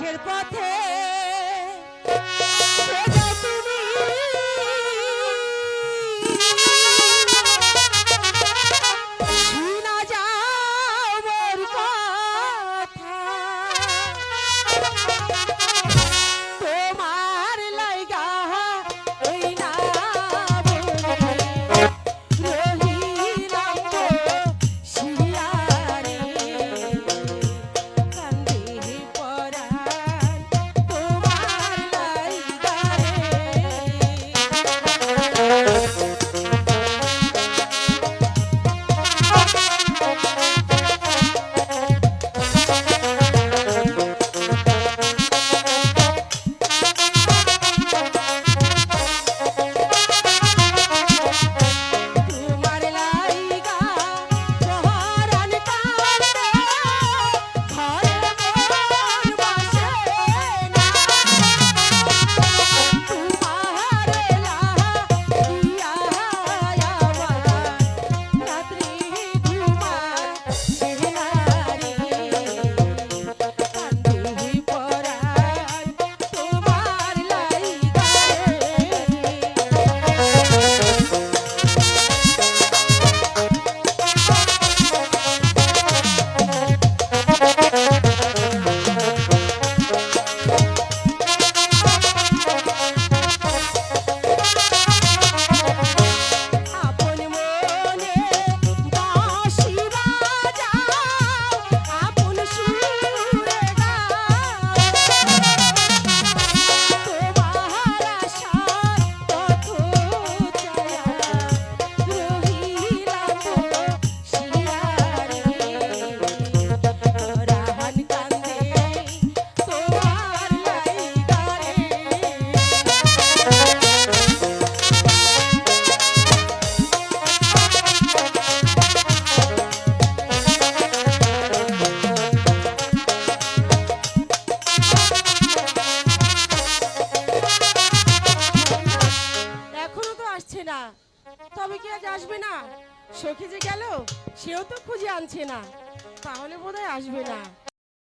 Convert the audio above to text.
মাঝের পথে আনছে না। তবে কি আজ আসবে না? সখী যে গেল, সেও তো খুঁজে আনছে না। তাহলে বোধহয় আসবে না।